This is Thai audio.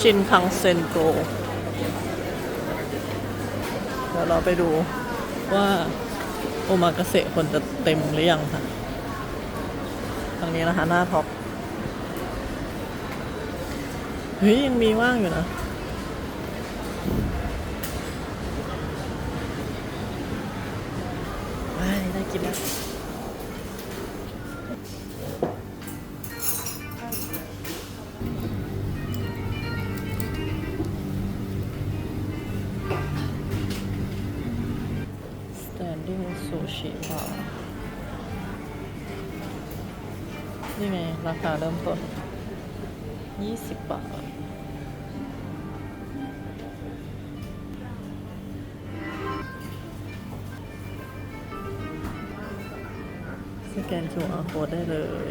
ชินคังเซนโกเดี๋ยวเราไปดูว่า โอมากาเสะคนจะเต็มหรือยังค่ะทางนี้นะคะ หน้าท็อป เฮ้ย ยังมีว่างอยู่นะว้าได้กินแล้ว standing sushi bar นี่ไง ราคาเริ่มต้น 20 บาท สแกน QR code ได้เลย